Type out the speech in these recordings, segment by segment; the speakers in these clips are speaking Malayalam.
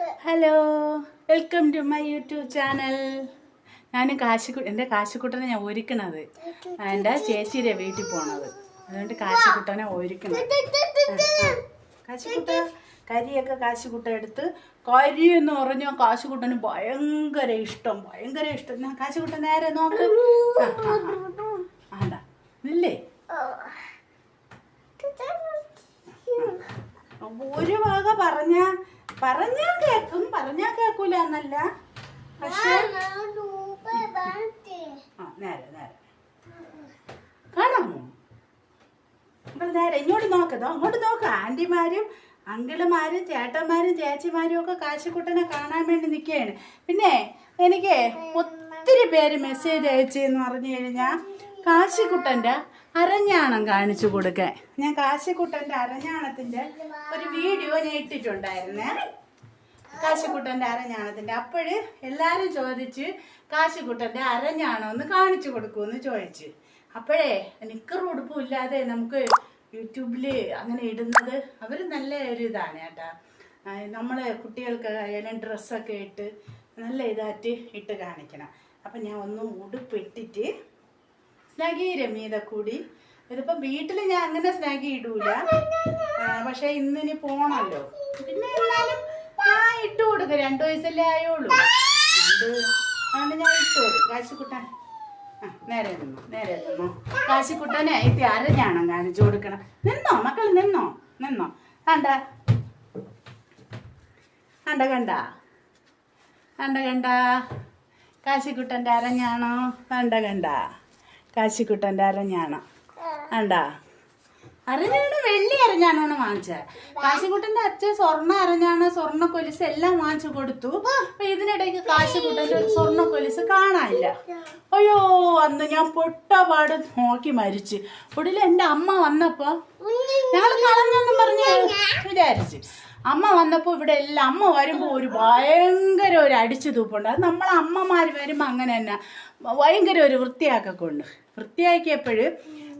Hello welcome to my YouTube channel ഞാൻ കാശിക്കുട്ട എന്റെ കാശിക്കുട്ടനെ ഞാൻ ഒരുക്കണത്. എന്റെ ചേച്ചിയുടെ വീട്ടിൽ പോണത്. അതുകൊണ്ട് കാശിക്കുട്ടനെ ഒരുക്കണം കാശിക്കുട്ട കരിയൊക്കെ കാശിക്കുട്ട എടുത്ത് കരി എന്ന് പറഞ്ഞാൽ കാശിക്കുട്ടന് ഭയങ്കര ഇഷ്ടം ഭയങ്കര ഇഷ്ടം. ഞാൻ കാശിക്കുട്ട നേരെ നോക്ക്. ആണ്ടാ ഇല്ലേ? ഒരു വക പറഞ്ഞ പറഞ്ഞാ കേക്കും പറഞ്ഞാ കേക്കൂല എന്നല്ല. പക്ഷെ ആ നേരെ നേരെ. കാണാമോ? അപ്പോൾ നേരെ ഇങ്ങോട്ട് നോക്കതോ അങ്ങോട്ട് നോക്ക. ആന്റിമാരും അങ്കിളുമാരും ചേട്ടന്മാരും ചേച്ചിമാരും ഒക്കെ കാശിക്കുട്ടനെ കാണാൻ വേണ്ടി നിൽക്കുകയാണ്. പിന്നെ എനിക്ക് ഒത്തിരി പേര് മെസ്സേജ് അയച്ചെന്ന് പറഞ്ഞു കഴിഞ്ഞാൽ കാശിക്കുട്ടന്റെ അരഞ്ഞാണം കാണിച്ചു കൊടുക്കാൻ. ഞാൻ കാശിക്കുട്ടന്റെ അരഞ്ഞാണത്തിന്റെ ഒരു വീഡിയോ ഞാൻ ഇട്ടിട്ടുണ്ടായിരുന്നേ. കാശിക്കുട്ടന്റെ അരഞ്ഞാണത്തിന്റെ. അപ്പോഴ് എല്ലാവരും ചോദിച്ച് കാശിക്കുട്ടന്റെ അരഞ്ഞാണം ഒന്ന് കാണിച്ചു കൊടുക്കുമെന്ന് ചോദിച്ചു. അപ്പോഴേ നിക്കർ ഉടുപ്പും ഇല്ലാതെ നമുക്ക് യൂട്യൂബിൽ അങ്ങനെ ഇടുന്നത് അവർ നല്ല ഒരു ഇതാണ് കേട്ടാ. നമ്മളെ കുട്ടികൾക്ക് ആയാലും ഡ്രസ്സൊക്കെ ഇട്ട് നല്ല ഇതായിട്ട് ഇട്ട് കാണിക്കണം. അപ്പം ഞാൻ ഒന്ന് ഉടുപ്പ് ഇട്ടിട്ട് സ്നഗി രമീത കൂടി. ഇതിപ്പോ വീട്ടിൽ ഞാൻ അങ്ങനെ സ്നാഗി ഇടൂല. പക്ഷെ ഇന്നിനി പോണല്ലോ. പിന്നെ എന്നാലും ഞാൻ ഇട്ട് കൊടുക്കും. രണ്ടു വയസ്സല്ലേ രണ്ട് അതുകൊണ്ട് ഞാൻ ഇട്ട് കൊടുക്കും. കാശിക്കുട്ടാൻ. ആ നേരെ നിന്നു നേരെ നിന്നു. കാശിക്കുട്ടനെ ഇത് അരഞ്ഞാണം കാണിച്ചു കൊടുക്കണം. നിന്നോ മക്കൾ നിന്നോ നിന്നോ. കണ്ട. കണ്ട കണ്ട. കണ്ട കണ്ട. കാശിക്കുട്ടന്റെ അരഞ്ഞാണോ? കണ്ട കണ്ട. കാശിക്കുട്ടന്റെ അരഞ്ഞാണോ? ആണ്ടാ? അരഞ്ഞാണ്? വെള്ളി അരഞ്ഞാണോണ് വാങ്ങിച്ചത് കാശിക്കുട്ടന്റെ അച്ഛൻ സ്വർണ അരഞ്ഞാണ് സ്വർണ കൊലിസ് എല്ലാം വാങ്ങിച്ചു കൊടുത്തു. അപ്പൊ ഇതിനിടയ്ക്ക് കാശിക്കുട്ടന്റെ ഒരു സ്വർണ കൊലിസ് കാണാനില്ല. അയ്യോ അന്ന് ഞാൻ പൊട്ടപാട് നോക്കി മരിച്ചു. ഒടുവിൽ എന്റെ അമ്മ വന്നപ്പോ ഞങ്ങൾ കളഞ്ഞെന്നും പറഞ്ഞു വിചാരിച്ച്. അമ്മ വന്നപ്പോൾ ഇവിടെ എല്ലാം അമ്മ വരുമ്പോൾ ഒരു ഭയങ്കര ഒരു അടിച്ചു തൂപ്പുണ്ട്. അത് നമ്മളെ അമ്മമാർ വരുമ്പോൾ അങ്ങനെ തന്നെ. ഭയങ്കര ഒരു വൃത്തിയാക്കൊണ്ട് വൃത്തിയാക്കിയപ്പോഴ്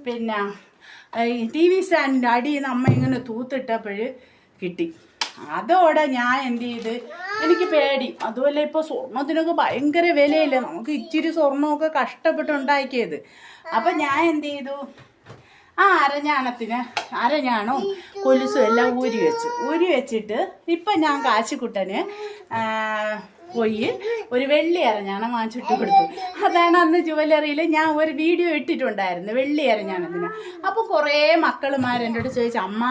പിന്നെ ഈ ടി വി സ്റ്റാൻഡിന്റെ അടിയിൽ നിന്ന് അമ്മ ഇങ്ങനെ തൂത്തിട്ടപ്പോൾ കിട്ടി. അതോടെ ഞാൻ എന്ത് ചെയ്ത്? എനിക്ക് പേടി. അതുമല്ല ഇപ്പോൾ സ്വർണത്തിനൊക്കെ ഭയങ്കര വിലയില്ല? നമുക്ക് ഇച്ചിരി സ്വർണമൊക്കെ കഷ്ടപ്പെട്ട് ഉണ്ടാക്കിയത്. അപ്പം ഞാൻ എന്ത് ചെയ്തു? ആ അരഞ്ഞാണത്തിന് അരഞ്ഞാണും കൊലുസും എല്ലാം ഊരി വെച്ചു. ഊരി വെച്ചിട്ട് ഇപ്പം ഞാൻ കാശിക്കുട്ടന് പോയി ഒരു വെള്ളി അരഞ്ഞാണം വാങ്ങിച്ചിട്ട് കൊടുത്തു. അതാണ് അന്ന് ജുവലറിയിൽ ഞാൻ ഒരു വീഡിയോ ഇട്ടിട്ടുണ്ടായിരുന്നു വെള്ളി അരഞ്ഞാണത്തിന് അപ്പോൾ കുറേ മക്കളുമാർ എന്റെ അടുത്ത് ചോദിച്ചു അമ്മ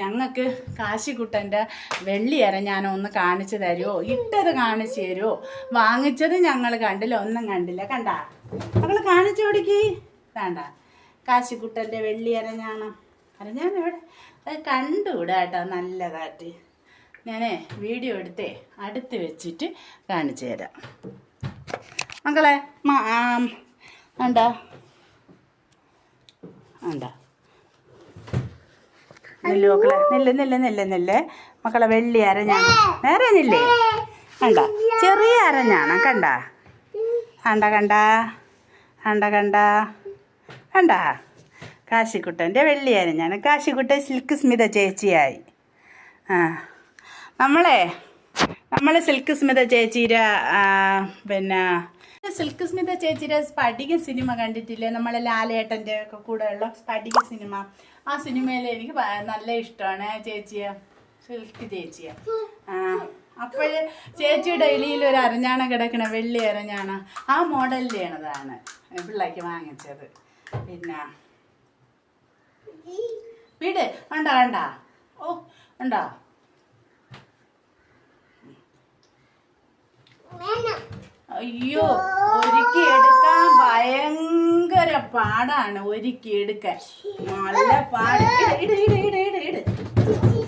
ഞങ്ങൾക്ക് കാശിക്കുട്ടന്റെ വെള്ളി അരഞ്ഞാനോ ഒന്ന് കാണിച്ചു തരുമോ ഇട്ടത് കാണിച്ചു തരുമോ വാങ്ങിച്ചത് ഞങ്ങൾ കണ്ടില്ല ഒന്നും കണ്ടില്ല. കണ്ട? മക്കൾ കാണിച്ചു കൊടുക്കി. വേണ്ട. കാശിക്കുട്ടന്റെ വെള്ളി അരഞ്ഞാണം. അരഞ്ഞാണ് ഇവിടെ അത് കണ്ടുകൂടാ കേട്ടോ നല്ലതായിട്ട്. ഞാനേ വീഡിയോ എടുത്തേ അടുത്ത് വെച്ചിട്ട് കാണിച്ചു തരാം. മക്കളെ മക്കളെ നെല്ല് നെല്ല് നെല്ല് നെല്ല്. മക്കളെ വെള്ളി അരഞ്ഞാണ്. നേരെ നില്ലേ? കണ്ട ചെറിയ അരഞ്ഞാണ് കണ്ട. കണ്ട കണ്ട. കണ്ട കണ്ട. കണ്ട? കാശിക്കുട്ടന്റെ വെള്ളിയാണ് ഞാൻ കാശിക്കുട്ടൻ സിൽക്ക് സ്മിത ചേച്ചിയായി. ആ നമ്മളെ നമ്മൾ സിൽക്ക് സ്മിത ചേച്ചിയുടെ പിന്നെ സിൽക്ക് സ്മിത ചേച്ചിയുടെ സ്പടിക സിനിമ കണ്ടിട്ടില്ലേ? നമ്മളെ ലാലേട്ടന്റെ ഒക്കെ കൂടെയുള്ള സ്പടിക സിനിമ. ആ സിനിമയിൽ എനിക്ക് നല്ല ഇഷ്ടമാണ് ചേച്ചിയെ സിൽക്ക് ചേച്ചിയ. ആ അപ്പോഴ് ചേച്ചിയുടെ എലിയിൽ ഒരു അരഞ്ഞാണ കിടക്കണ വെള്ളി അരഞ്ഞാണ ആ മോഡലിലേണതാണ് പിള്ളേക്ക് വാങ്ങിച്ചത്. പിന്നെ. വീട്? വേണ്ട വേണ്ട. ഓ ഉണ്ടോ? അയ്യോ ഒരുക്കി എടുക്കാൻ ഭയങ്കര പാടാണ് ഒരുക്കി എടുക്കാൻ. നല്ല പാട്. ഇട് ഇട് ഇട് ഇട്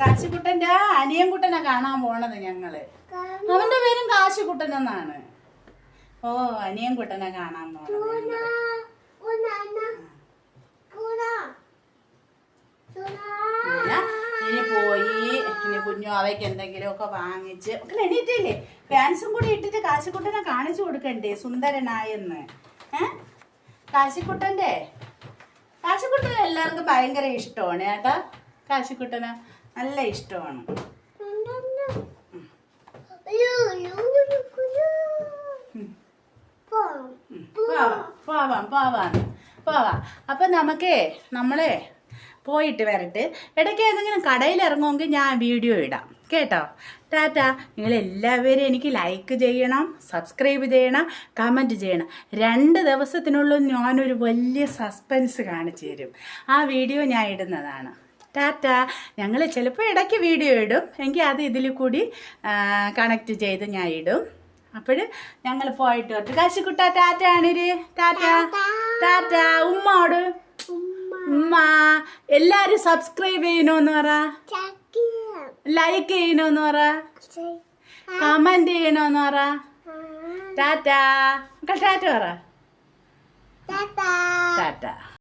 കാശിക്കുട്ടന്റെ കാണാൻ പോണത് ഞങ്ങൾ. അവന്റെ പേരും കാശിക്കുട്ടൻ എന്നാണ്. ഓ അനിയൻകുട്ടനെ കാണാൻ പോണത് അവയ്ക്ക് എന്തെങ്കിലുമൊക്കെ വാങ്ങിച്ച്. ഒക്കെ എണീറ്റില്ലേ? പാൻസും കൂടി ഇട്ടിട്ട് കാശിക്കുട്ടനെ കാണിച്ചു കൊടുക്കണ്ടേ സുന്ദരനായെന്ന്? ഏ? കാശിക്കുട്ടന്റെ കാശിക്കുട്ടനെ എല്ലാവർക്കും ഭയങ്കര ഇഷ്ടമാണ് ഏട്ടാ കാശിക്കുട്ടന് നല്ല ഇഷ്ടമാണ്. പോവാം. പോവാം പോവാം. അപ്പൊ നമുക്കേ നമ്മളെ പോയിട്ട് വരട്ടെ. ഇടയ്ക്ക് ഏതെങ്കിലും കടയിൽ ഇറങ്ങുമെങ്കിൽ ഞാൻ വീഡിയോ ഇടാം. കേട്ടോ? ടാറ്റ നിങ്ങൾ എല്ലാവരും എനിക്ക് ലൈക്ക് ചെയ്യണം സബ്സ്ക്രൈബ് ചെയ്യണം കമന്റ് ചെയ്യണം. രണ്ട് ദിവസത്തിനുള്ളിൽ ഞാനൊരു വലിയ സസ്പെൻസ് കാണിച്ചു തരും. ആ വീഡിയോ ഞാൻ ഇടുന്നതാണ്. ടാറ്റ ഞങ്ങൾ ചിലപ്പോൾ ഇടയ്ക്ക് വീഡിയോ ഇടും. എങ്കിൽ അത് ഇതിൽ കൂടി കണക്റ്റ് ചെയ്ത് ഞാൻ ഇടും. അപ്പോൾ ഞങ്ങൾ പോയിട്ട് വരട്ടെ. കാശിക്കുട്ട ടാറ്റ ആണിര്. ടാറ്റ ടാറ്റ ഉമ്മോട് ഉമ്മ എല്ലാരും സബ്സ്ക്രൈബ് ചെയ്യണോന്ന് പറ. ലൈക്ക് ചെയ്യണോന്ന് പറ. കമന്റ് ചെയ്യണോന്ന് പറ. ടാറ്റാ. ടാറ്റ പറ. ടാറ്റ.